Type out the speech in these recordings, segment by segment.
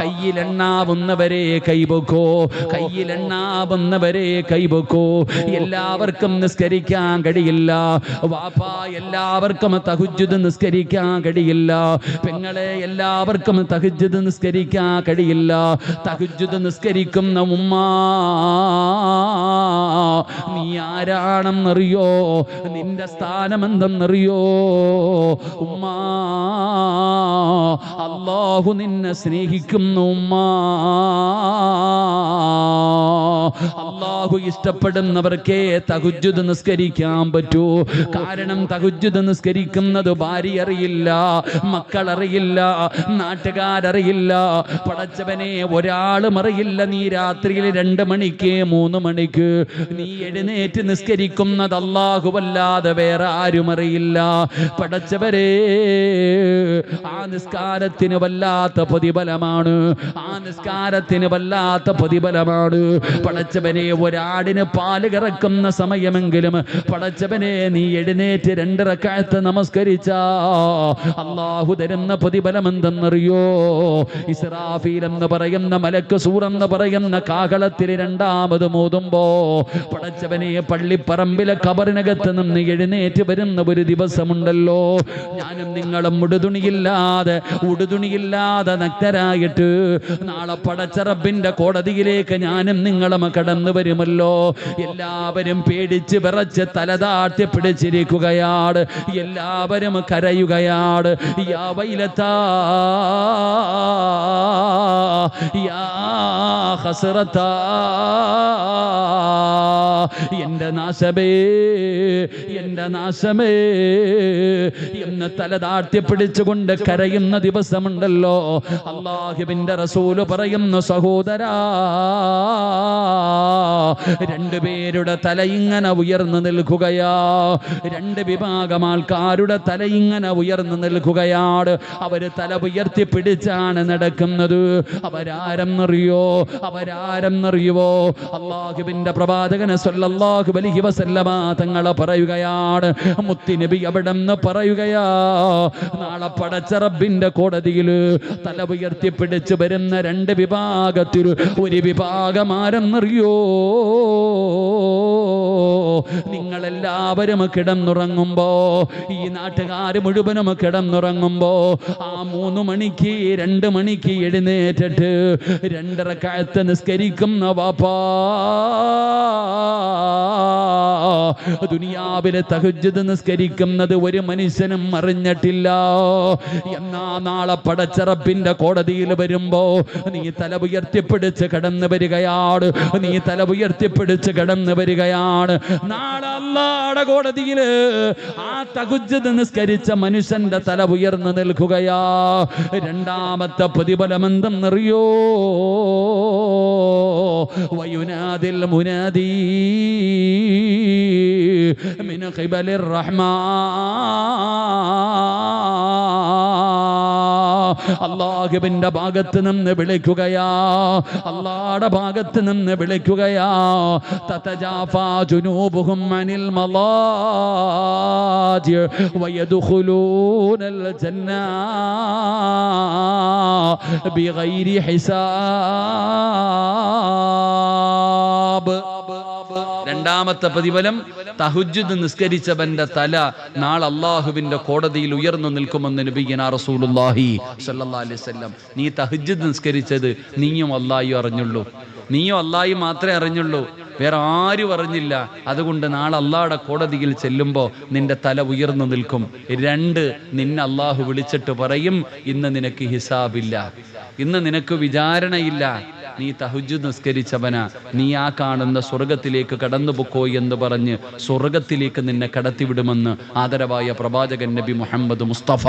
കയ്യിലെണ്ണാവുന്നവരെ കൈപൊക്കോ? കയ്യിലെണ്ണാവുന്നവരെ കൈപൊക്കോ? എല്ലാവർക്കും നിസ്കരിക്കാൻ കഴിയില്ല. വാപ്പ എല്ലാവർക്കും തഹുജുദ് നിസ്കരിക്കാൻ കഴിയില്ല. പെങ്ങളെ എല്ലാവർക്കും തഹുജുദ് നിസ്കരിക്കാൻ കഴിയില്ല. തഹുജുദ് നിസ്കരിക്കുന്ന ഉമ്മ നീ ആരാണെന്നറിയോ? നിന്റെ സ്ഥാനമെന്തെന്നറിയോ? ഉമ്മാ അള്ളാഹു നിന്നെ സ്നേഹിക്കുന്നു ഉമ്മ അള്ളാഹു ഇഷ്ടപ്പെടുന്നവർക്കേ തകുജുദ് നിസ്കരിക്കാൻ പറ്റൂ. കാരണം തകുജുദ് നിസ്കരിക്കുന്നത് ഭാര്യ അറിയില്ല മക്കൾ അറിയില്ല നാട്ടുകാരറിയില്ല പടച്ചവനെ ഒരാളും അറിയില്ല. നീ രാത്രിയിൽ രണ്ട് മണിക്ക് മൂന്ന് മണിക്ക് നീ എഴുന്നേറ്റ് നിസ്കരിക്കുന്നത് അല്ലാഹുവല്ലാതെ വേറെ ആരും അറിയില്ല. പടച്ചവരെ ആ നിസ്കാരത്തിന് വല്ലാത്ത പ്രതിഫലമാണ്. ആ നിസ്കാരത്തിന് വല്ലാത്ത പ്രതിഫലമാണ്. പടച്ചവനെ ഒരാടിന് പാൽ കറക്കുന്ന സമയമെങ്കിലും പടച്ചവനെ നീ എഴുന്നേറ്റ് രണ്ടിറക്കാലത്ത് നമസ്കരിച്ച. അള്ളാഹു തരുന്ന പ്രതിഫലം എന്തെന്നറിയോ ഇസ്രാഫീൽ എന്ന് പറയുന്ന മലക്ക് സൂറെന്ന് പറയുന്ന കാഹളത്തിൽ രണ്ടാമത് മോതുമ്പോ പടച്ചവനെ പള്ളിപ്പറമ്പിലെ കബറിനകത്ത് നിന്ന് എഴുന്നേറ്റ് വരുന്ന ഒരു ദിവസമുണ്ടല്ലോ. ഞാനും നിങ്ങളും ഉടുതുണിയില്ലാതെ ഉടുതുണിയില്ലാതെ നഗ്നരായിട്ട് നാളെ പടച്ചറബിന്റെ കോടതിയിലേക്ക് ഞാനും നിങ്ങളും കടന്നു വരുമല്ലോ. എല്ലാവരും പേടിച്ച് വിറച്ച് തലതാട്ടി പിടിച്ചിരിക്കുകയാണ്. എല്ലാവരും കരയുകയാണ്. യാ യാ എന്റെ നാശമേ എന്റെ നാശമേ. എന്ന് തലതാഴ്ത്തി പിടിച്ചുകൊണ്ട് കരയുന്ന ദിവസമുണ്ടല്ലോ. അള്ളാഹുവിന്റെ റസൂൽ പറയുന്നു സഹോദരാ രണ്ടുപേരുടെ തല ഇങ്ങനെ ഉയർന്നു നിൽക്കുകയാ. രണ്ട് വിഭാഗം ആൾക്കാരുടെ തല ഇങ്ങനെ ഉയർന്നു നിൽക്കുകയാണ് അവർ തല ഉയർത്തി പിടിച്ചാണ് നടക്കുന്നത്. അവരാരെന്നറിയോ? അവരാരെന്നറിയുവോ? അള്ളാഹുവിന്റെ പ്രവാചകനെ സല്ലല്ലാഹു അലൈഹി വസല്ലമ തങ്ങളെ പറയുകയാണ്. മുത്തിനബി അവിടെ പറയുകയാ നാളെ പടച്ചറബിന്റെ കോടതിയിൽ തല ഉയർത്തി പിടിച്ച് വരുന്ന രണ്ട് വിഭാഗത്തിൽ ഒരു വിഭാഗം ആരെന്നറിയോ നിങ്ങളെല്ലാവരും കിടന്നുറങ്ങുമ്പോ ഈ നാട്ടുകാർ മുഴുവനും കിടന്നുറങ്ങുമ്പോ ആ മൂന്ന് മണിക്ക് രണ്ട് മണിക്ക് എഴുന്നേറ്റിട്ട് രണ്ടര കാലത്ത് നിസ്കരിക്കുന്ന വാപ്പാ. ദുനിയാവിലെ തഹജ്ജുദ് നിസ്കരിക്കുന്നത് ഒരു മനുഷ്യനും അറിഞ്ഞിട്ടില്ല. എന്നാ നാളെ പടച്ചറപ്പിന്റെ കോടതിയിൽ വരുമ്പോ നീ തല ഉയർത്തിപ്പിടിച്ച് കടന്നു വരികയാണ് നീ തല ഉയർത്തിപ്പിടിച്ച് കടന്നു വരികയാണ് നാളെ അല്ലാടെ കോടതിയില് ആ തകുജ്ജത് നിസ്കരിച്ച മനുഷ്യന്റെ തല ഉയർന്നു നിൽക്കുകയാ രണ്ടാമത്തെ പ്രതിഫലം എന്തെന്നറിയോ വയുനാദിൽ മുനാദി من قبل الرحمن അള്ളാഹുവിന്റെ ഭാഗത്ത് നിന്ന് വിളിക്കുകയാ. അള്ളാടെ ഭാഗത്ത് നിന്ന് വിളിക്കുകയാ. തതജാഫാ ജുനൂബുഹും അനിൽ ജന്ന രണ്ടാമത്തെ പ്രതിഫലം തഹുജുദ് നിസ്കരിച്ചവന്റെ തല നാളെ അള്ളാഹുവിന്റെ കോടതിയിൽ ഉയർന്നു നിൽക്കുമെന്ന് നബിയന റസൂലുള്ളാഹി സ്വല്ലല്ലാഹി അലൈഹി വസല്ലം. നീ തഹുജുദ് നിസ്കരിച്ചത് നീയും അള്ളാഹിയും അറിഞ്ഞുള്ളൂ. നീയും അള്ളാഹി മാത്രമേ അറിഞ്ഞുള്ളൂ. വേറെ ആരും അറിഞ്ഞില്ല. അതുകൊണ്ട് നാളെ അള്ളാഹുടെ കോടതിയിൽ ചെല്ലുമ്പോൾ നിന്റെ തല ഉയർന്നു നിൽക്കും. രണ്ട് നിന്നെ അള്ളാഹു വിളിച്ചിട്ട് പറയും ഇന്ന് നിനക്ക് ഹിസാബില്ല. ഇന്ന് നിനക്ക് വിചാരണയില്ല. നീ തഹുജു നിസ്കരിച്ചവന. നീ ആ കാണുന്ന സ്വർഗത്തിലേക്ക് കടന്നുപോക്കോ എന്ന് പറഞ്ഞ് സ്വർഗത്തിലേക്ക് നിന്നെ കടത്തിവിടുമെന്ന് ആദരവായ പ്രവാചകൻ നബി മുഹമ്മദ് മുസ്തഫ.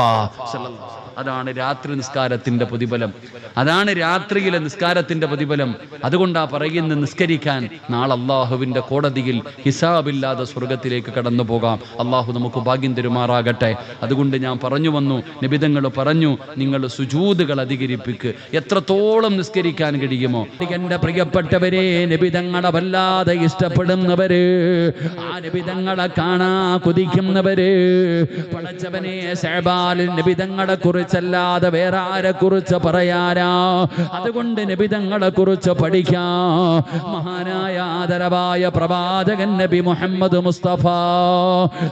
അതാണ് രാത്രി നിസ്കാരത്തിന്റെ പ്രതിഫലം. അതാണ് രാത്രിയിലെ നിസ്കാരത്തിന്റെ പ്രതിഫലം. അതുകൊണ്ടാ പറയുന്ന നിസ്കരിക്കാൻ നാളെ അള്ളാഹുവിന്റെ കോടതിയിൽ ഹിസാബില്ലാതെ സ്വർഗത്തിലേക്ക് കടന്നു പോകാം. അള്ളാഹു നമുക്ക് ഭാഗ്യം തരുമാറാകട്ടെ. അതുകൊണ്ട് ഞാൻ പറഞ്ഞു വന്നു നിബിതങ്ങൾ പറഞ്ഞു നിങ്ങൾ സുജൂതുകൾ അധികരിപ്പിക്ക്. എത്രത്തോളം നിസ്കരിക്കാൻ കഴിയുമോ? എന്റെ പ്രിയപ്പെട്ടവരെ നിബിതങ്ങളെ വല്ലാതെ ഇഷ്ടപ്പെടുന്നവര് ആ നിബിതങ്ങളെ കാണാ കുതിക്കുന്നവര് പടച്ചവനെ നിബിതങ്ങളെ കുറിച്ച് കുറിച്ചല്ലാതെ വേറെ ആരെ കുറിച്ച് പറയാനാ? അതുകൊണ്ട് നബിതങ്ങളെ കുറിച്ച് പഠിക്കാം. മഹാനായ ആദരവായ പ്രവാചകൻ നബി മുഹമ്മദ് മുസ്തഫ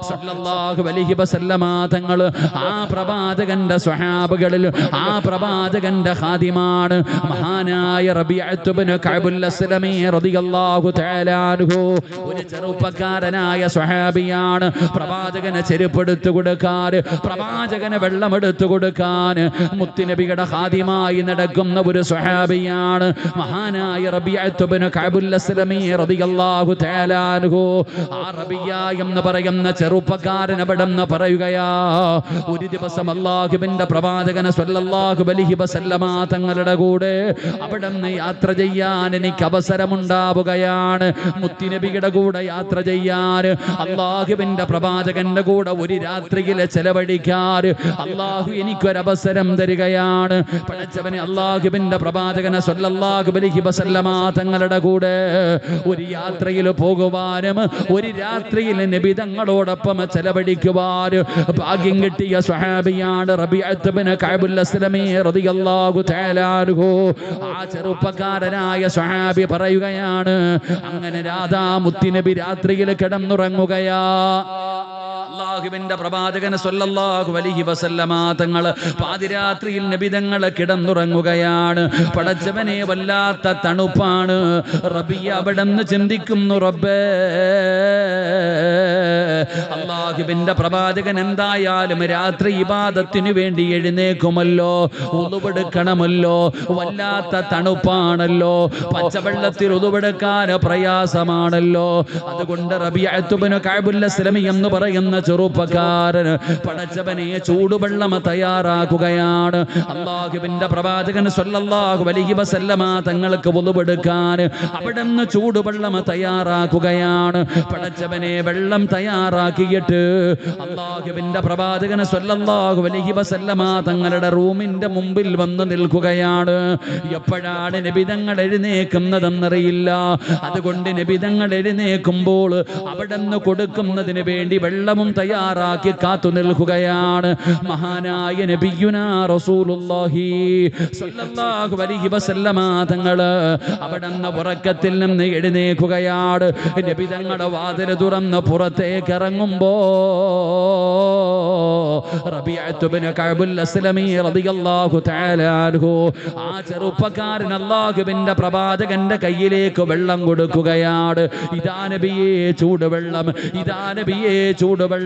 സല്ലല്ലാഹു അലൈഹി വസല്ലമ തങ്ങൾ ആ പ്രവാചകന്റെ സ്വഹാബുകളിൽ ആ പ്രവാചകന്റെ ഖാദിമാണ് മഹാനായ റബീഅത്ത് ഇബ്നു കഅബുൽ അസ്ലമി റളിയല്ലാഹു തആല അൻഹു. ഒരു ചെറുപ്പക്കാരനായ സ്വഹാബിയാണ്. പ്രവാചകനെ ചെരുപ്പെടുത്തു കൊടുക്കാൻ പ്രവാചകനെ വെള്ളമെടുത്തു കൊടുക്കാൻ മുത്തുനബിയുടെ ഖാദിമായി നടക്കുന്ന ഒരു സ്വഹാബിയാണ്. മഹാനായ അസ്ലമി റളിയല്ലാഹു തആല അൻഹു. ആ റബിയ എന്ന് പറയുന്ന ചെറുപ്പക്കാരൻ അവിടെ നിന്ന് പറയുകയാ ഒരു ദിവസം അള്ളാഹുബിന്റെ പ്രവാചകന സ്വല്ലല്ലാഹു അലൈഹി വസല്ലമ തങ്ങളുടെ കൂടെ അവിടെ നിന്ന് യാത്ര ചെയ്യാൻ എനിക്ക് അവസരമുണ്ടാവുകയാണ്. മുത്തിനബിയുടെ കൂടെ യാത്ര ചെയ്യാൻ അള്ളാഹുബിന്റെ പ്രവാചകന്റെ കൂടെ ഒരു രാത്രിയിലെ ചെലവഴിക്കാൻ അള്ളാഹു എനിക്കൊരവസരം തരികയാണ്. പടച്ചവനെ അള്ളാഹുബിന്റെ പ്രവാചകനെ സ്വല്ലല്ലാഹു വസല്ലമാ തങ്ങളുടെ കൂടെ ഒരു യാത്രയിൽ പോകുവാനും ഒരു രാത്രിയിൽ നിബിതങ്ങളോടൊപ്പം ചെലവഴിക്കുവാനും ഭാഗ്യം കിട്ടിയ സ്വഹാബിയാണ് റബിഅത്തുബിന് കഅബുൽ അസ്ലമി റളിയല്ലാഹു തആല അൻഹു. ആ ചെറുപ്പക്കാരനായ സ്വഹാബി പറയുകയാണ് അങ്ങനെ രാധാ മുത്തിനബി രാത്രിയിൽ കിടന്നുറങ്ങുകയാ. അള്ളാഹുവിന്റെ പ്രവാചകൻ സല്ലല്ലാഹു അലൈഹി വസല്ലമ തങ്ങൾ പാതിരാത്രിയിൽ നബിതങ്ങൾ കിടന്നുറങ്ങുകയാണ്. പടച്ചവനെ വല്ലാത്ത തണുപ്പാണ്. റബിയ അവിടെ നിന്ന് ചിന്തിക്കുന്നു റബ്ബേ. അള്ളാഹുബിന്റെ പ്രവാചകൻ എന്തായാലും രാത്രി ഇബാദത്തിനു വേണ്ടി എഴുന്നേക്കുമല്ലോ. ഉതുവെടുക്കണമല്ലോ വല്ലാത്ത തണുപ്പാണല്ലോ. പച്ചവെള്ളത്തിൽ ഉളുവെടുക്കാൻ പ്രയാസമാണല്ലോ. അതുകൊണ്ട് റബിയത്തുബിന് കാബുല്ലസ്ലമി എന്ന് പറയുന്ന ചെറുപ്പക്കാരൻ പടച്ചവനെ ചൂടുവെള്ളം തയ്യാറാക്കുകയാണ്. അള്ളാഹുവിന്റെ പ്രവാചകൻ സ്വല്ലല്ലാഹു അലൈഹി വസല്ലമ തങ്ങൾക്ക് ഒതുവെടുക്കാൻ അവിടെ നിന്ന് ചൂടുവെള്ളം തയ്യാറാക്കുകയാണ്. പടച്ചവനെ വെള്ളം തയ്യാറാക്കിയിട്ട് അള്ളാഹുവിന്റെ പ്രവാചകൻ സ്വല്ലല്ലാഹു അലൈഹി വസല്ലമ തങ്ങളുടെ റൂമിന്റെ മുമ്പിൽ വന്ന് നിൽക്കുകയാണ്. എപ്പോഴാണ് നബിതങ്ങൾ എഴുന്നേക്കുന്നതെന്നറിയില്ല. അതുകൊണ്ട് നബിതങ്ങൾ എഴുന്നേക്കുമ്പോൾ അവിടെ നിന്ന് കൊടുക്കുന്നതിന് വേണ്ടി വെള്ളവും തയ്യാറാക്കി കാത്തു നിൽക്കുകയാണ്. മഹാനായ നബിയുനാ റസൂലുള്ളാഹി സ്വല്ലല്ലാഹു അലൈഹി വസല്ലമ തങ്ങൾ അവിടുന്ന് ഉറക്കത്തിൽ നിന്ന് എഴുന്നേക്കുകയാണ് നബിതങ്ങളുടെ വാതിൽ തുറന്ന് പുറത്തേക്ക് ഇറങ്ങുമ്പോ ആ ചെറുപ്പക്കാരൻ അല്ലാഹുവിന്റെ പ്രവാചകന്റെ കയ്യിലേക്ക് വെള്ളം കൊടുക്കുകയാണ്. ഇതാ നബിയേ ചൂടുവെള്ളം. ഇതാ നബിയേ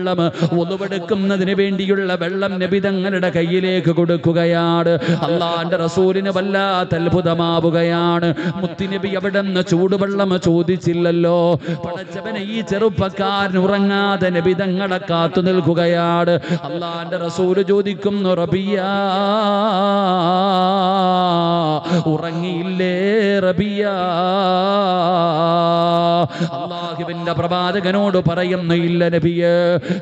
ചൂടുവെള്ളം ഒന്നുവെടുക്കുന്നതിന് വേണ്ടിയുള്ള വെള്ളം നബി തങ്ങളുടെ കയ്യിലേക്ക് കൊടുക്കുകയാണ്. അള്ളാന്റെ റസൂലിന് വല്ലാത്ത അത്ഭുതമാവുകയാണ്. മുത്തിനബി അവിടെ നിന്ന് ചൂടുവെള്ളം ചോദിച്ചില്ലല്ലോ. പടച്ചവനെ ഈ ചെറുപ്പക്കാരൻ ഉറങ്ങാതെ നബി തങ്ങളെ കാത്തു നിൽക്കുകയാണ്. അള്ളാന്റെ റസൂൽ ചോദിക്കുന്നു റബിയ ഉറങ്ങിയില്ലേ റബിയ? അള്ളാഹുവിന്റെ പ്രവാചകനോട് പറയുന്നു ഇല്ല നബിയെ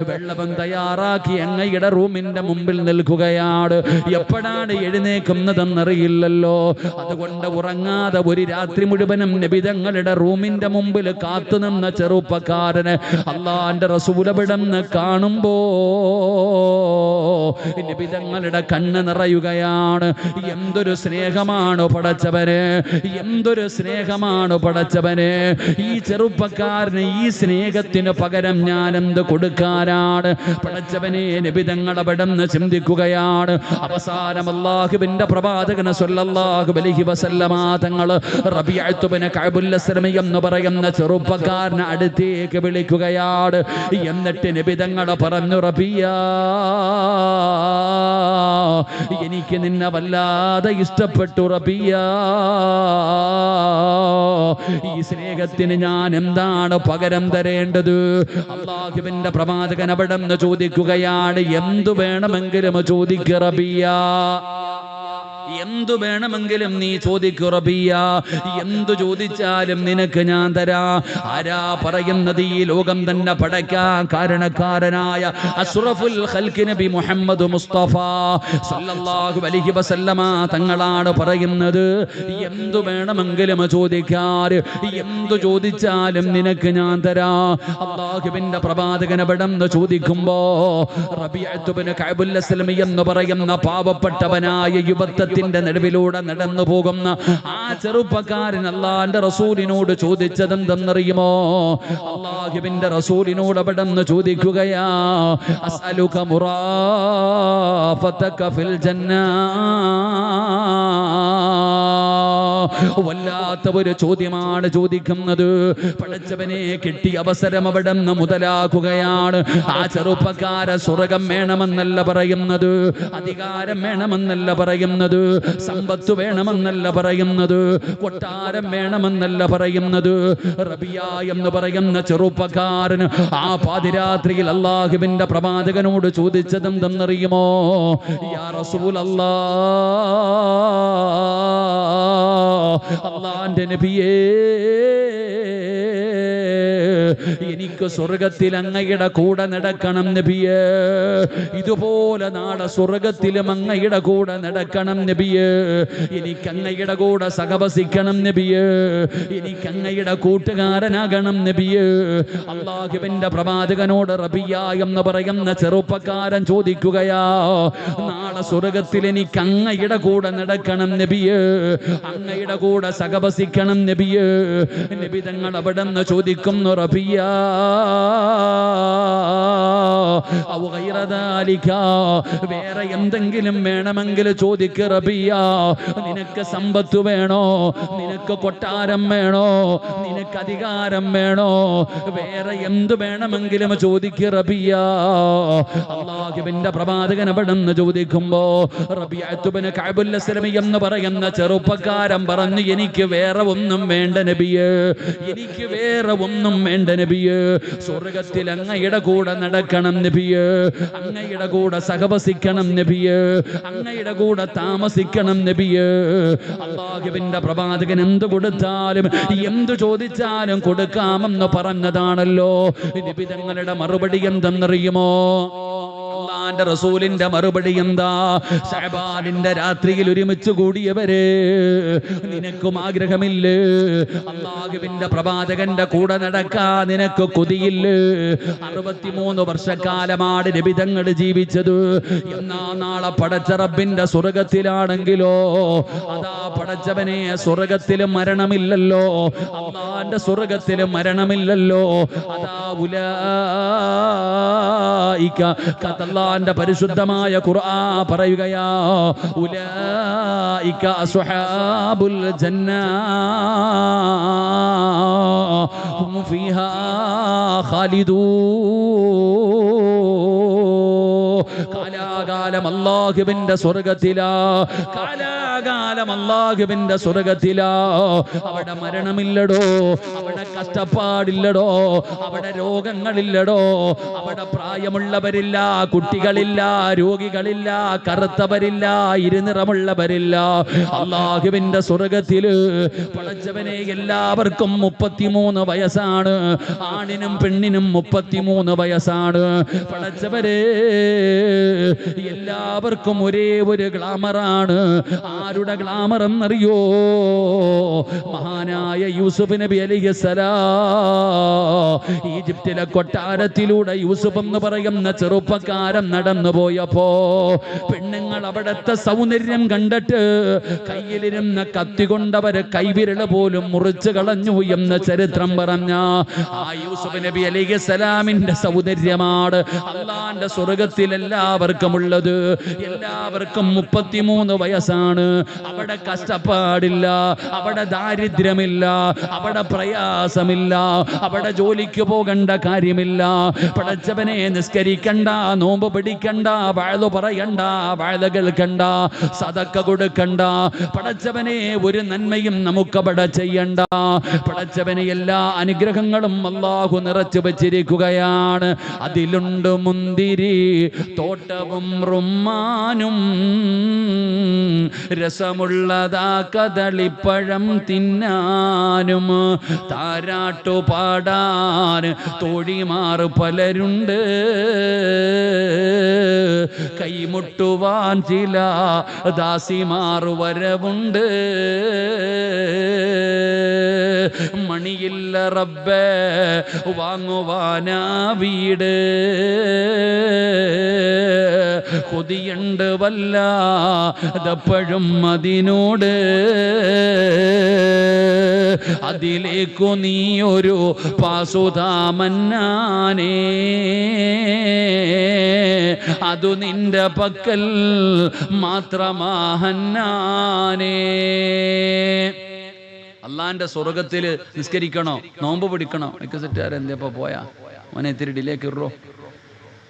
വെള്ളവും തയ്യാറാക്കി അങ്ങയുടെ റൂമിന്റെ മുമ്പിൽ നിൽക്കുകയാണ്. എപ്പോഴാണ് എഴുന്നേക്കുന്നതെന്നറിയില്ലല്ലോ അതുകൊണ്ട് ഉറങ്ങാതെ ഒരു രാത്രി മുഴുവനും നബിതങ്ങളുടെ റൂമിന്റെ മുമ്പിൽ കാത്തുനിന്ന ചെറുപ്പക്കാരന് അള്ളാന്റെ റസൂലവിടന്ന് കാണുമ്പോ നബിതങ്ങളുടെ കണ്ണ് നിറയുകയാണ്. എന്തൊരു സ്നേഹമാണ് പടച്ചവന് എന്തൊരു സ്നേഹമാണ് പടച്ചവന്. ഈ ചെറുപ്പക്കാരന് ഈ സ്നേഹത്തിന് പകരം ഞാൻ എന്ത് കൊടുക്കാനാണ്? പടച്ചവനെ നബിതങ്ങൾ അവിടെ നിന്ന് ചിന്തിക്കുകയാണ്. അവസാനം അള്ളാഹുബിന്റെ പ്രവാചകന സൊല്ലാഹു അലൈഹി വസല്ലമ തങ്ങൾ റബിയത്തുബിന് കഅബുൽ അസ്ലമി എന്ന് പറയുന്ന ചെറുപ്പക്കാരനെ അടുത്തേക്ക് വിളിക്കുകയാണ്. എന്നിട്ട് നിബിതങ്ങൾ പറഞ്ഞു റബിയ എനിക്ക് നിന്നെ വല്ലാതെ ഇഷ്ടപ്പെട്ടു റബിയ. ഈ സ്നേഹത്തിന് ഞാൻ എന്താണ് പകരം തരേണ്ടത്. അള്ളാഹുവിന്റെ പ്രവാചകൻ അവിടെ നിന്ന് ചോദിക്കുകയാണ് എന്തു വേണമെങ്കിലും ചോദിക്ക റബിയ. എന്തു വേണമെങ്കിലും നീ ചോദിക്കു റബിയ എന്തു ചോദിച്ചാലും നിനക്ക് ഞാൻ തരാ. ആരാ പറയുന്നത് ഈ ലോകം തന്നെ പടയ്ക്കാൻ കാരണക്കാരനായ അസ്റഫുൽ ഖൽഖി നബി മുഹമ്മദ് മുസ്തഫ സല്ലല്ലാഹു അലൈഹി വസല്ലമ തങ്ങളാണ് പറയുന്നത്. എന്തു വേണമെങ്കിലും ചോദിക്കാറ് എന്തു ചോദിച്ചാലും നിനക്ക് ഞാൻ തരാ. അള്ളാഹുവിന്റെ പ്രവാചകൻ എവിടെന്ന് ചോദിക്കുമ്പോ റബിയത്തുബിന് കഅബുൽ അസ്ലമി എന്ന് പറയുന്ന പാവപ്പെട്ടവനായ യുവത്വത്തിന്റെ നടുവിലൂടെ നടന്നു പോകുന്ന ആ ചെറുപ്പക്കാരൻ അള്ളാന്റെ റസൂലിനോട് ചോദിച്ചത് എന്തെന്നറിയുമോ അള്ളാഹുവിന്റെ റസൂലിനോട് പെടന്ന് ചോദിക്കുകയാ മുറാഫതക ഫിൽ വല്ലാത്ത ഒരു ചോദ്യമാണ് ചോദിക്കുന്നത്. പഠിച്ചവനെ കിട്ടിയ അവസരം അവിടെ നിന്ന് മുതലാക്കുകയാണ്. ആ ചെറുപ്പക്കാര സ്വർഗം വേണമെന്നല്ല പറയുന്നത് അധികാരം വേണമെന്നല്ല പറയുന്നത്. സമ്പത്ത് വേണമെന്നല്ല പറയുന്നത് കൊട്ടാരം വേണമെന്നല്ല പറയുന്നത്. റബിയ എന്ന് പറയുന്ന ചെറുപ്പക്കാരന് ആ പാതിരാത്രിയിൽ അള്ളാഹുവിന്റെ പ്രവാചകനോട് ചോദിച്ചതെന്തെന്നറിയുമോ യാ റസൂൽ അല്ലാ അള്ളാന്റെ നബിയേ എനിക്ക് സ്വർഗത്തിൽ അങ്ങയുടെ കൂടെ നടക്കണം നബിയേ. ഇതുപോലെ നാളെ സ്വർഗത്തിലും അങ്ങയുടെ കൂടെ നടക്കണം നബിയേ. എനിക്ക് അങ്ങയുടെ കൂടെ സഹവസിക്കണം നബിയേ. എനിക്ക് അങ്ങയുടെ കൂട്ടുകാരനാകണം നബിയേ. അള്ളാഹുവിന്റെ പ്രവാചകനോട് റബിയ എന്ന് പറയുന്ന ചെറുപ്പക്കാരൻ ചോദിക്കുകയാ നാളെ സ്വർഗത്തിൽ എനിക്ക് അങ്ങയുടെ കൂടെ നടക്കണം നബിയേ. അങ്ങയുടെ കൂടെ സഹവസിക്കണം നബിയേ. നബി തങ്ങൾ അവിടെ നിന്ന് ചോദിക്കുന്നു റബിയ ഔ غير ذلك വേറെ എന്തെങ്കിലും വേണമെങ്കിൽ ചോദിക്ക് റബിയ. നിനക്ക് സമ്പത്ത് വേണോ? നിനക്ക് കൊട്ടാരം വേണോ? നിനക്ക് അധികാരം വേണോ? വേറെ എന്ത് വേണമെങ്കിലും ചോദിക്ക് റബിയ. അള്ളാഹുബിന്റെ പ്രവാചകൻ എവിടെന്ന് ചോദിക്കുമ്പോ റബിയുബിന് കഅബുൽ അസ്ലമി എന്ന് പറയുന്ന ചെറുപ്പക്കാരൻ പറഞ്ഞു എനിക്ക് വേറെ ഒന്നും വേണ്ട നബിയേ. എനിക്ക് വേറെ ഒന്നും വേണ്ട നബിയേ. സ്വർഗത്തിൽ അങ്ങയുടെ കൂടെ നടക്കണം നബിയേ. അങ്ങയുടെ കൂടെ സഹവസിക്കണം നബിയേ. അങ്ങയുടെ കൂടെ താമസിക്കണം നബിയേ. അള്ളാഹുവിന്റെ പ്രവാചകൻ എന്ത് കൊടുത്താലും എന്ത് ചോദിച്ചാലും കൊടുക്കാമെന്ന് പറഞ്ഞതാണല്ലോ. നബി തങ്ങളുടെ മറുപടി എന്തെന്നറിയുമോ? അള്ളാന്റെ റസൂലിന്റെ മറുപടി എന്താ? ഷഹബാനിന്റെ രാത്രിയിൽ ഒരുമിച്ച് കൂടിയവരെ നിനക്കും ആഗ്രഹമില്ലേ? അള്ളാഹുവിന്റെ പ്രവാചകന്റെ കൂടെ നടക്കാ നിനക്ക് കൊതിയില്ലേ? അറുപത്തിമൂന്ന് വർഷക്കാലമാണ് രബിതങ്ങൾ ജീവിച്ചത്. എന്നാ നാളെ പടച്ച റബ്ബിന്റെ സ്വർഗത്തിലാണെങ്കിലോ? അതാ പടച്ചവനെ സ്വർഗത്തിലും മരണമില്ലല്ലോ. അള്ളാന്റെ സ്വർഗത്തിലും മരണമില്ലല്ലോ. അതാ ഉലായിക്ക കതല്ലാന്റെ പരിശുദ്ധമായ ഖുർആ പറയുകയാ ഉലായിക അസ്ഹാബുൽ ജന്ന ഹും ഫീഹാ ഖാലിദൂ. കാലാകാലം അള്ളാഹുവിന്റെ സ്വർഗത്തിലാ കാലാകാലം അള്ളാഹുവിന്റെ സ്വർഗത്തിലാ. അവിടെ മരണമില്ലടോ അവിടെ കഷ്ടപ്പാടില്ലടോ അവിടെ രോഗങ്ങളില്ലടോ അവിടെ പ്രായമുള്ളവരില്ല കുട്ടികളില്ല രോഗികളില്ല കറുത്തവരില്ല ഇരുനിറമുള്ളവരില്ല. അള്ളാഹുവിന്റെ സ്വർഗത്തിൽ പടച്ചവനെ എല്ലാവർക്കും മുപ്പത്തിമൂന്ന് വയസ്സാണ്. ആണിനും പെണ്ണിനും മുപ്പത്തിമൂന്ന് വയസ്സാണ്. പടച്ചവരെ എല്ലാവർക്കും ഒരേ ഒരു ഗ്ലാമറാണ്. ആരുടെ ഗ്ലാമർ എന്നറിയോ? മഹാനായ യൂസുഫ് നബി അലിഹസലാ ഈജിപ്തിലെ കൊട്ടാരത്തിലൂടെ യൂസുഫ് എന്ന് പറയുന്ന ചെറുപ്പക്കാരൻ നടന്നു പോയപ്പോ പെണ്ണുങ്ങൾ അവിടത്തെ സൗന്ദര്യം കണ്ടിട്ട് കയ്യിലിരുന്ന കത്തി കൊണ്ടവര് കൈവിരൽ പോലും മുറിച്ചു കളഞ്ഞു എന്ന ചരിത്രം പറഞ്ഞ ആ യൂസുഫ് നബി അലിഹി സലാമിന്റെ സൗന്ദര്യമാണ് അള്ളാന്റെ സ്വർഗത്തിൽ എല്ലാവർക്കും ഉള്ളത് എല്ലാവർക്കും മുപ്പത്തിമൂന്ന് വയസ്സാണ്. അവിടെ കഷ്ടപ്പാടില്ല അവിടെ ദാരിദ്ര്യമില്ല അവിടെ പ്രയാസമില്ല അവിടെ ജോലിക്ക് പോകേണ്ട കാര്യമില്ല. പടച്ചവനെ നിസ്കരിക്കണ്ട നോമ്പ് പിടിക്കണ്ട വാഴ പറയണ്ട വാഴ കേൾക്കണ്ട സതക്ക കൊടുക്കണ്ട. പടച്ചവനെ ഒരു നന്മയും നമുക്ക് അവിടെ ചെയ്യണ്ട. പടച്ചവനെ എല്ലാ അനുഗ്രഹങ്ങളും അള്ളാഹു നിറച്ചു വെച്ചിരിക്കുകയാണ്. അതിലുണ്ട് മുന്തിരി തോട്ടവും റുമ്മാനും രസമുള്ളതാ കദളിപ്പഴം തിന്നാനും താരാട്ടു പാടാൻ തോഴിമാർ പലരുണ്ട്. കൈമുട്ടുവാൻ ചില ദാസിമാർ വരവുണ്ട്. മണിയില്ല റബ്ബേ വാങ്ങുവാനാ വീട്. കൊതിയുണ്ട് വല്ല അതിനോട് അതിലേക്കു നീ ഒരു പാസുതാമന്നാനേ അതു നിന്റെ പക്കൽ മാത്രമാഹന്നാനേ. അള്ളാന്റെ സ്വർഗത്തിൽ നിസ്കരിക്കണോ? നോമ്പ് പിടിക്കണോ? എനിക്ക് സെറ്റുകാരെന്തിയപ്പോ പോയാ? മോനെ ഇത്തിരി ഡിലേ കിറോ.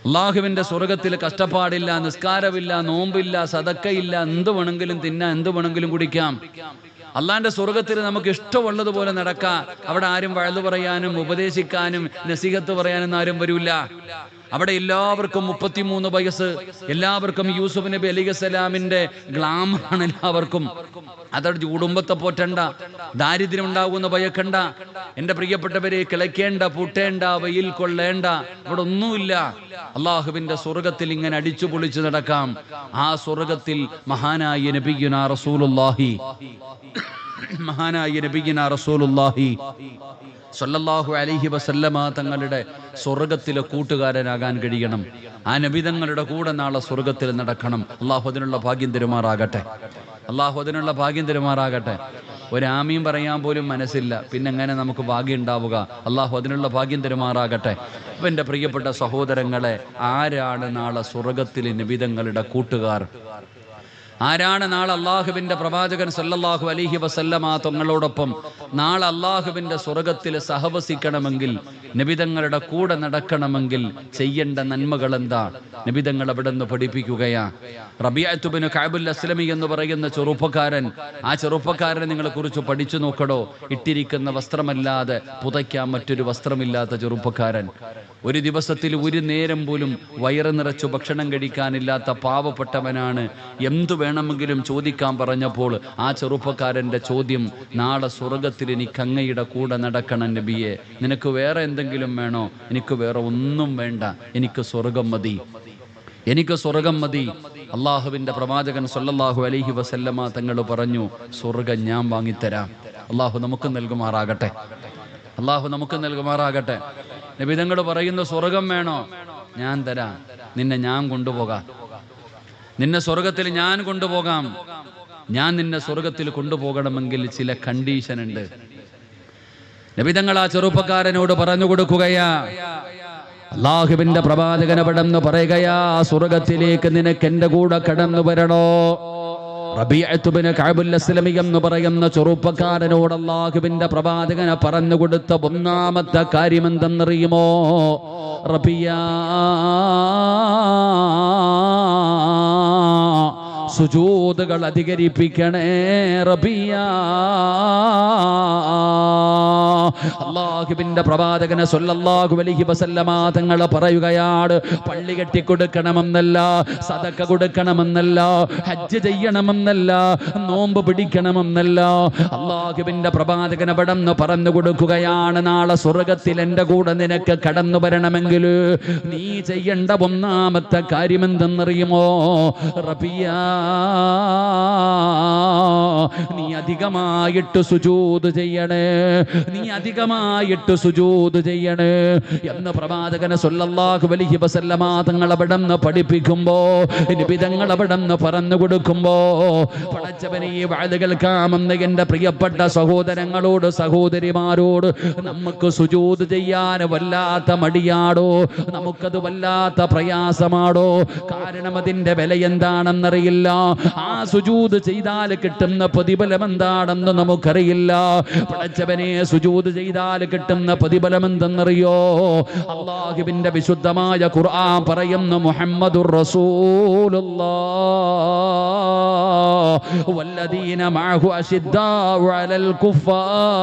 അള്ളാഹുവിന്റെ സ്വർഗത്തിൽ കഷ്ടപ്പാടില്ല നിസ്കാരമില്ല നോമ്പില്ല സതക്കയില്ല എന്ത് വേണമെങ്കിലും തിന്നാം എന്ത് വേണമെങ്കിലും കുടിക്കാം. അള്ളാന്റെ സ്വർഗത്തിൽ നമുക്ക് ഇഷ്ടമുള്ളതുപോലെ നടക്കാം. അവിടെ ആരും വഴുതു പറയാനും ഉപദേശിക്കാനും നസീഹത്ത് പറയാനും ആരും വരില്ല അവിടെ എല്ലാവർക്കും മുപ്പത്തിമൂന്ന് വയസ്സ്. എല്ലാവർക്കും യൂസുഫ് നബി അലി സലാമിന്റെ ഗ്ലാമറാണ് എല്ലാവർക്കും. അതോട് കുടുംബത്തെ പോറ്റണ്ട. ദാരിദ്ര്യം ഉണ്ടാകുന്ന ഭയക്കണ്ട. എന്റെ പ്രിയപ്പെട്ടവരെ കിളയ്ക്കേണ്ട പൂട്ടേണ്ട വെയിൽ കൊള്ളേണ്ട ഇവിടെ ഒന്നുമില്ല. അള്ളാഹുവിന്റെ സ്വർഗത്തിൽ ഇങ്ങനെ അടിച്ചു പൊളിച്ചു നടക്കാം. ആ സ്വർഗത്തിൽ മഹാനായ നബിയുന റസൂലുള്ളാഹി. മഹാനായ നബിയുന റസൂലുള്ളാഹി. സല്ലല്ലാഹു അലൈഹി വസല്ലമ തങ്ങളുടെ സ്വർഗത്തിലെ കൂട്ടുകാരനാകാൻ കഴിയണം. ആ നബിതങ്ങളുടെ കൂടെ നാളെ സ്വർഗത്തിൽ നടക്കണം. അള്ളാഹു അതിനുള്ള ഭാഗ്യം തരുമാറാകട്ടെ. അള്ളാഹു അതിനുള്ള ഭാഗ്യം തരുമാറാകട്ടെ. ഒരാമീം പറയാൻ പോലും മനസ്സില്ല. പിന്നെ എങ്ങനെ നമുക്ക് ഭാഗ്യം ഉണ്ടാവുക? അള്ളാഹു അതിനുള്ള ഭാഗ്യം തരുമാറാകട്ടെ. അപ്പൊ എന്റെ പ്രിയപ്പെട്ട സഹോദരങ്ങളെ ആരാണ് നാളെ സ്വർഗത്തിലെ നിബിതങ്ങളുടെ കൂട്ടുകാർ? ആരാണ് നാളെ അള്ളാഹുവിന്റെ പ്രവാചകൻ സല്ലല്ലാഹു അലൈഹി വസല്ലമ തങ്ങളോടൊപ്പം? നാളെ അള്ളാഹുവിന്റെ സ്വർഗത്തിൽ സഹവസിക്കണമെങ്കിൽ നിബിതങ്ങളുടെ കൂടെ നടക്കണമെങ്കിൽ ചെയ്യേണ്ട നന്മകൾ എന്താ? നിബിതങ്ങൾ അവിടെ നിന്ന് പഠിപ്പിക്കുകയാ റബിയാത്തുബിന് കാബുൽ അസ്ലമി എന്ന് പറയുന്ന ചെറുപ്പക്കാരൻ ആ ചെറുപ്പക്കാരനെ നിങ്ങളെ കുറിച്ച് പഠിച്ചു നോക്കടോ. ഇട്ടിരിക്കുന്ന വസ്ത്രമല്ലാതെ പുതയ്ക്കാൻ മറ്റൊരു വസ്ത്രമില്ലാത്ത ചെറുപ്പക്കാരൻ. ഒരു ദിവസത്തിൽ ഒരു നേരം പോലും വയറ് നിറച്ചു ഭക്ഷണം കഴിക്കാനില്ലാത്ത പാവപ്പെട്ടവനാണ്. എന്തു വേണമെങ്കിലും ചോദിക്കാൻ പറഞ്ഞപ്പോൾ ആ ചെറുപ്പക്കാരന്റെ ചോദ്യം നാളെ സ്വർഗത്തിൽ എനിക്ക് അങ്ങയുടെ കൂടെ നടക്കണം നബിയെ. നിനക്ക് വേറെ എന്തെങ്കിലും വേണോ? എനിക്ക് വേറെ ഒന്നും വേണ്ട. എനിക്ക് സ്വർഗം മതി. എനിക്ക് സ്വർഗം മതി. അള്ളാഹുവിന്റെ പ്രവാചകൻ സൊല്ലാഹു അലഹി വസല്ലമ തങ്ങൾ പറഞ്ഞു സ്വർഗം ഞാൻ വാങ്ങിത്തരാം. അള്ളാഹു നമുക്ക് നൽകുമാറാകട്ടെ. അള്ളാഹു നമുക്ക് നൽകുമാറാകട്ടെ. നബിതങ്ങൾ പറയുന്ന സ്വർഗം വേണോ? ഞാൻ തരാം. നിന്നെ ഞാൻ കൊണ്ടുപോകാം. നിന്നെ സ്വർഗത്തിൽ ഞാൻ കൊണ്ടുപോകാം. ഞാൻ നിന്നെ സ്വർഗത്തിൽ കൊണ്ടുപോകണമെങ്കിൽ ചില കണ്ടീഷൻ ഉണ്ട്. നബിതങ്ങൾ ആ ചെറുപ്പക്കാരനോട് പറഞ്ഞു കൊടുക്കുകയാ. അള്ളാഹുവിന്റെ പ്രവാചകന പടന്ന് പറയുകയാ സ്വർഗത്തിലേക്ക് നിനക്ക് എന്റെ കൂടെ കടന്നു വരണോ? എന്ന് പറയുന്ന ചെറുപ്പക്കാരനോട് അള്ളാഹുവിന്റെ പ്രവാചകനെ പറഞ്ഞു കൊടുത്ത ഒന്നാമത്തെ കാര്യം എന്തെന്നറിയുമോ റബിയ സുജൂതുകൾ അധികരിപ്പിക്കണേ റബിയ. അള്ളാഹുവിന്റെ പ്രവാചകനെ സല്ലല്ലാഹു അലൈഹി വസല്ലമ തങ്ങൾ പറയുകയാണ് പള്ളി കെട്ടി കൊടുക്കണമെന്നല്ല സദക്ക കൊടുക്കണമെന്നല്ല ഹജ്ജ് ചെയ്യണമെന്നല്ല നോമ്പ് പിടിക്കണമെന്നല്ല. അള്ളാഹുബിന്റെ പ്രവാചകൻ പടന്ന് പറഞ്ഞു കൊടുക്കുകയാണ് നാളെ സ്വർഗത്തിൽ എന്റെ കൂടെ നിനക്ക് കടന്നു വരണമെങ്കിൽ നീ ചെയ്യേണ്ട ഒന്നാമത്തെ കാര്യം എന്തെന്നറിയുമോ റബിയ നീ അധികമായിട്ട് സുജൂത് ചെയ്യണേ നീ അധികമായിട്ട് സുജൂത് ചെയ്യണേ എന്ന് പ്രവാചകനെ സൊല്ലാഹു അലൈഹി വസല്ലമ തങ്ങൾ അവിടെ നിന്ന് പഠിപ്പിക്കുമ്പോ നിബിതങ്ങൾ അവിടെ നിന്ന് പറഞ്ഞു കൊടുക്കുമ്പോ പടച്ചവനെ ഈ വാഴ് കേൾക്കാമെന്ന് എന്റെ പ്രിയപ്പെട്ട സഹോദരങ്ങളോട് സഹോദരിമാരോട് നമുക്ക് സുജൂത് ചെയ്യാൻ വല്ലാത്ത മടിയാടോ? നമുക്കത് വല്ലാത്ത പ്രയാസമാടോ? കാരണം അതിന്റെ വില എന്താണെന്നറിയില്ല. ആ സുജൂത് ചെയ്താൽ കിട്ടുന്ന പ്രതിഫലം എന്താണെന്ന് നമുക്കറിയില്ല. പടച്ചവനെ സുജൂത് ചെയ്താൽ കിട്ടും കിട്ടുന്ന പ്രതിഫലം എന്തെന്നറിയോ അള്ളാഹുവിന്റെ വിശുദ്ധമായ ഖുർആൻ പറയുന്ന മുഹമ്മദുർ റസൂലുള്ളാഹ് والذين معه أشداء على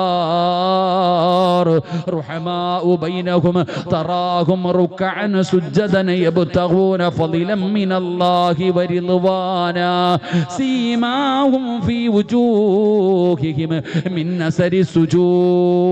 الكفار رحماء بينهم تراهم ركعا سجدا يبتغون فضلا من الله ورضوانا سيماهم في وجوههم من أثر السجود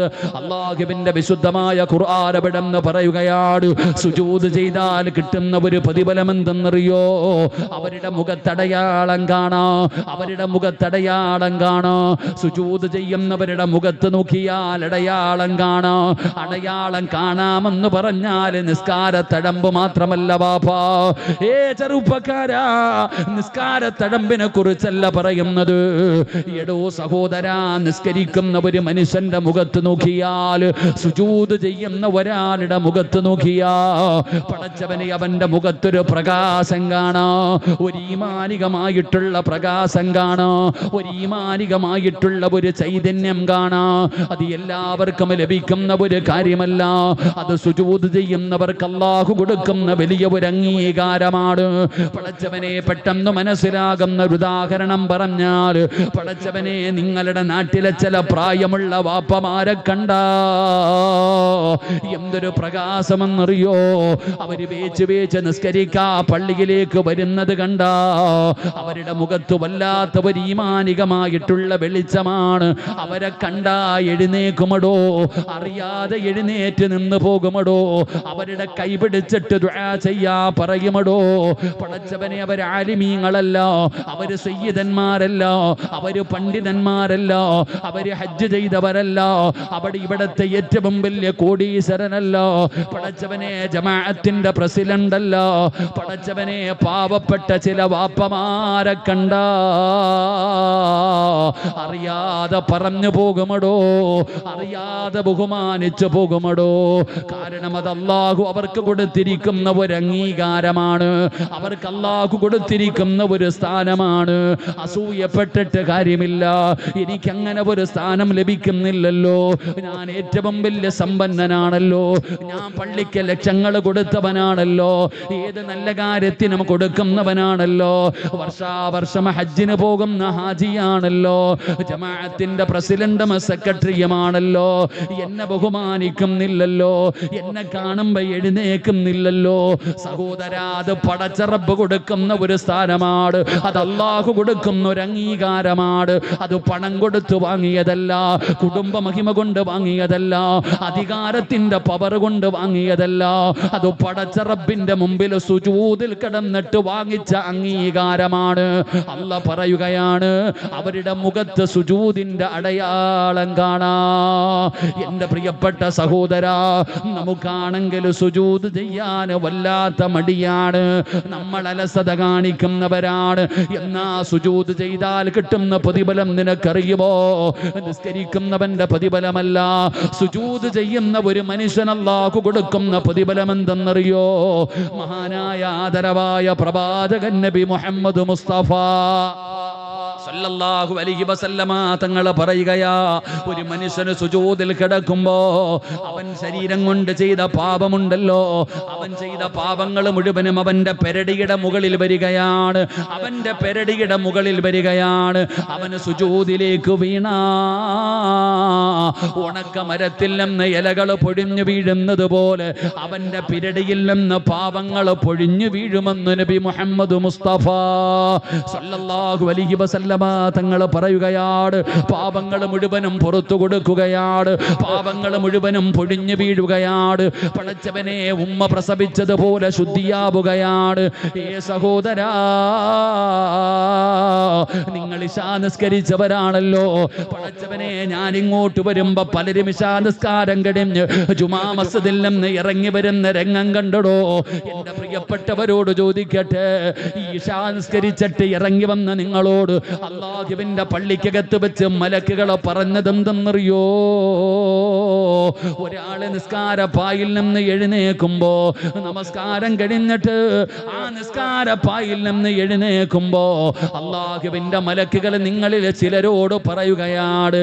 അള്ളാഹുവിന്റെ വിശുദ്ധമായ ഖുർആൻ എവിടെന്ന് പറയുകയാണ് സുജൂത് ചെയ്താൽ കിട്ടുന്ന ഒരു പ്രതിഫലം എന്തെന്നറിയോ അവരുടെ മുഖത്തടയാളം കാണോ അവരുടെ മുഖത്തടയാളം കാണോ. സുജൂത് ചെയ്യുന്നവരുടെ മുഖത്ത് നോക്കിയാൽ അടയാളം കാണാ. അടയാളം കാണാമെന്ന് പറഞ്ഞാൽ നിസ്കാര തടമ്പ് മാത്രമല്ല ബാപ്പാ. ഏ ചെറുപ്പക്കാരാ നിസ്കാര തഴമ്പിനെ കുറിച്ചല്ല പറയുന്നത്. എടോ സഹോദരാ നിസ്കരിക്കുന്ന ഒരു മനുഷ്യന്റെ മുഖത്ത് നോക്കിയാൽ സുജൂത് ചെയ്യുന്ന ഒരാളുടെ മുഖത്ത് നോക്കിയാ പടച്ചവനെ അവന്റെ മുഖത്തൊരു പ്രകാശം കാണാ. ഒരു ഈമാനികമായിട്ടുള്ള പ്രകാശം കാണാ. ഒരു ഈമാനികമായിട്ടുള്ള ഒരു ചൈതന്യം കാണാ. അത് എല്ലാവർക്കും ലഭിക്കുന്ന ഒരു കാര്യമല്ല. അത് സുജൂത് ചെയ്യുന്നവർക്ക് അള്ളാഹു കൊടുക്കുന്ന വലിയ ഒരു അംഗീകാരമാണ്. പടച്ചവനെ പെട്ടെന്ന് മനസ്സിലാകുന്ന ഒരു ഉദാഹരണം പറഞ്ഞാൽ പടച്ചവനെ നിങ്ങളുടെ നാട്ടിലെ ചില പ്രായമുള്ള വാപ്പമാരെ കണ്ട? എന്തൊരു പ്രകാശമെന്നറിയോ? അവർ വേച്ച് വേച്ച് നിസ്കരിക്കാ പള്ളിയിലേക്ക് വരുന്നത് കണ്ട. അവരുടെ മുഖത്ത് വല്ലാത്ത ഒരു ഈമാനികമായിട്ടുള്ള വെളിച്ചമാണ്. അവരെ കണ്ട എഴുന്നേക്കുമടോ? അറിയാതെ എഴുന്നേറ്റ് നിന്ന് പോകുമടോ? അവരുടെ കൈ പിടിച്ചിട്ട് ദുആ ചെയ്യാ പറയുമടോ? പടച്ചവനെ അവർ ആലിമീങ്ങളല്ല. അവർ സയ്യിദന്മാരല്ല. അവർ പണ്ഡിതന്മാരല്ല. അവർ ഹജ്ജ് ചെയ്തവരല്ല. അവിടെ ഇവിടത്തെ ഏറ്റവും വലിയ കോടീശ്വരനല്ലോ. പടച്ചവനെ ജമാഅത്തിന്റെ പ്രസിഡന്റ് അല്ലോ പടച്ചവനെ പാവപ്പെട്ട ചില വാപ്പമാരെ കണ്ട. അറിയാതെ പറഞ്ഞു പോകുമടോ? അറിയാതെ ബഹുമാനിച്ചു പോകുമടോ? കാരണം അത് അള്ളാഹു അവർക്ക് കൊടുത്തിരിക്കുന്ന ഒരു അംഗീകാരമാണ്. അവർക്ക് അള്ളാഹു കൊടുത്തിരിക്കുന്ന ഒരു സ്ഥാനമാണ്. അസൂയപ്പെട്ടിട്ട് കാര്യമില്ല. എനിക്ക് അങ്ങനെ ഒരു സ്ഥാനം ലഭിക്കുന്നില്ലല്ലോ. ഞാൻ ഏറ്റവും വലിയ സമ്പന്നനാണല്ലോ. ഞാൻ പള്ളിക്ക് ലക്ഷങ്ങൾ കൊടുത്തവനാണല്ലോ. ഏത് നല്ല കാര്യത്തിനും കൊടുക്കുന്നവനാണല്ലോ. വർഷാവർഷം ഹജ്ജിന് പോകുന്ന ഹാജിയാണല്ലോ. ജമാഅത്തിന്റെ പ്രസിഡന്റും സെക്രട്ടറിയുമാണല്ലോ. എന്നെ ബഹുമാനിക്കുന്നില്ലല്ലോ. എന്നെ കാണുമ്പോ എഴുന്നേക്കുന്നില്ലല്ലോ സഹോദരാ അത് പടച്ചറപ്പ് കൊടുക്കുന്ന ഒരു സ്ഥാനമാണ്. അത് അള്ളാഹു കൊടുക്കുന്ന ഒരു അംഗീകാരമാണ്. അത് പണം കൊടുത്തു വാങ്ങിയതല്ല. കുടുംബ മഹിമ കൊണ്ട് വാങ്ങിയതല്ല. അധികാരത്തിന്റെ പവർ കൊണ്ട് വാങ്ങിയതല്ല. അത് പടച്ചറബിന്റെ മുമ്പിൽ സുജൂതിൽ കിടന്നിട്ട് വാങ്ങിച്ച അംഗീകാരമാണ്. അല്ല പറയുകയാണ് അവരുടെ മുഖത്ത് സുജൂതിന്റെ അടയാളം കാണാ. എന്റെ പ്രിയപ്പെട്ട സഹോദര നമുക്കാണെങ്കിൽ സുജൂത് ചെയ്യാൻ വല്ലാത്ത മടിയാണ്. നമ്മൾ അലസത കാണിക്കുന്നവരാണ്. എന്നാ സുജൂത് ചെയ്താൽ കിട്ടുന്ന പ്രതിഫലം നിനക്കറിയുമോ? നിസ്കരിക്കുന്നവന്റെ പ്രതിഫലമല്ല സുജൂത് ചെയ്യുന്ന ഒരു മനുഷ്യൻ അള്ളാഹു കൊടുക്കുന്ന പ്രതിഫലം എന്തെന്നറിയോ മഹാനായ ആദരവായ പ്രവാചകൻ നബി മുഹമ്മദ് മുസ്തഫ. സല്ലല്ലാഹു അലൈഹി വസല്ലമ തങ്ങൾ പറയുകയാ ഒരു മനുഷ്യന് സുജൂദിൽ കിടക്കുമ്പോ അവൻ ശരീരം കൊണ്ട് ചെയ്ത പാപമുണ്ടല്ലോ. അവൻ ചെയ്ത പാപങ്ങൾ മുഴുവനും അവന്റെ പെരടിയുടെ മുകളിൽ വരികയാണ്. അവന്റെ പെരടിയുടെ മുകളിൽ വരികയാണ്. അവന് സുജൂദിലേക്ക് വീണ. ഉണക്ക മരത്തിൽ നിന്ന് ഇലകൾ പൊഴിഞ്ഞു വീഴുന്നത് പോലെ അവന്റെ പിരടിയിൽ നിന്ന് പാപങ്ങൾ പൊഴിഞ്ഞു വീഴുമെന്ന് നബി മുഹമ്മദ് മുസ്തഫ സല്ലല്ലാഹു അലൈഹി വസല്ലമ തങ്ങൾ പറയുകയാണ് പാപങ്ങൾ മുഴുവനും പുറത്തു കൊടുക്കുകയാണ് പാപങ്ങൾ മുഴുവനും പൊഴിഞ്ഞു വീഴുകയാണ് പണച്ചവനെ ഉമ്മ പ്രസവിച്ചതുപോലെ ശുദ്ധിയാവുകയാണ് ഏ സഹോദരാ നിങ്ങൾ ഇശാ പണച്ചവനെ ഞാൻ ഇങ്ങോട്ട് വരുമ്പോ പലരും ഇശാനസ്കാരം കഴിഞ്ഞ് ജുമാ മസ്ജിദിൽ നിന്ന് ഇറങ്ങി വരുന്ന രംഗം കണ്ടടോ. എന്റെ പ്രിയപ്പെട്ടവരോട് ചോദിക്കട്ടെ. ഈ ഇശാനിസ്കരിച്ചിട്ട് ഇറങ്ങി വന്ന നിങ്ങളോട് അള്ളാഹുവിന്റെ പള്ളിക്കകത്ത് വെച്ച് മലക്കുകളെ പറഞ്ഞതെന്തെന്നറിയോ? ഒരാൾ നിസ്കാര പായിൽ നിന്ന് എഴുന്നേക്കുമ്പോ നമസ്കാരം കഴിഞ്ഞിട്ട് ആ നിസ്കാര പായിൽ നിന്ന് എഴുന്നേക്കുമ്പോ അള്ളാഹുവിന്റെ മലക്കുകൾ നിങ്ങളിൽ ചിലരോട് പറയുകയാണ്